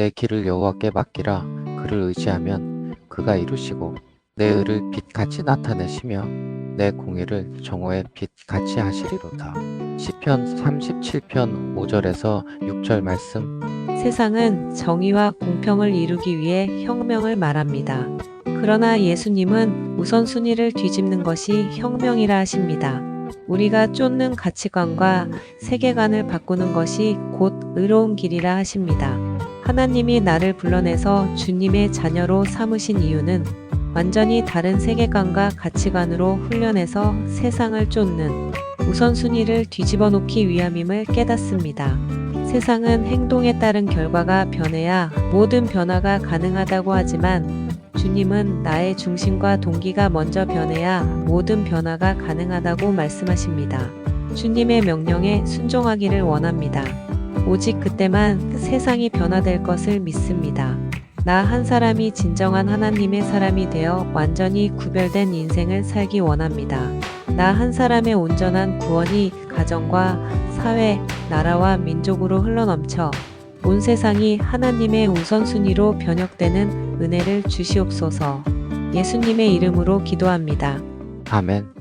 내 길을 여호와께 맡기라 그를 의지하면 그가 이루시고 내 의를 빛같이 나타내시며 내 공의를 정오의 빛같이 하시리로다. 시편 37편 5절에서 6절 말씀 세상은 정의와 공평을 이루기 위해 혁명을 말합니다. 그러나 예수님은 우선순위를 뒤집는 것이 혁명이라 하십니다. 우리가 쫓는 가치관과 세계관을 바꾸는 것이 곧 의로운 길이라 하십니다. 하나님이 나를 불러내서 주님의 자녀로 삼으신 이유는 완전히 다른 세계관과 가치관으로 훈련해서 세상을 쫓는 우선순위를 뒤집어 놓기 위함임을 깨닫습니다. 세상은 행동에 따른 결과가 변해야 모든 변화가 가능하다고 하지만 주님은 나의 중심과 동기가 먼저 변해야 모든 변화가 가능하다고 말씀하십니다. 주님의 명령에 순종하기를 원합니다. 오직 그때만 세상이 변화될 것을 믿습니다. 나 한 사람이 진정한 하나님의 사람이 되어 완전히 구별된 인생을 살기 원합니다. 나 한 사람의 온전한 구원이 가정과 사회, 나라와 민족으로 흘러넘쳐 온 세상이 하나님의 우선순위로 변혁되는 은혜를 주시옵소서. 예수님의 이름으로 기도합니다. 아멘.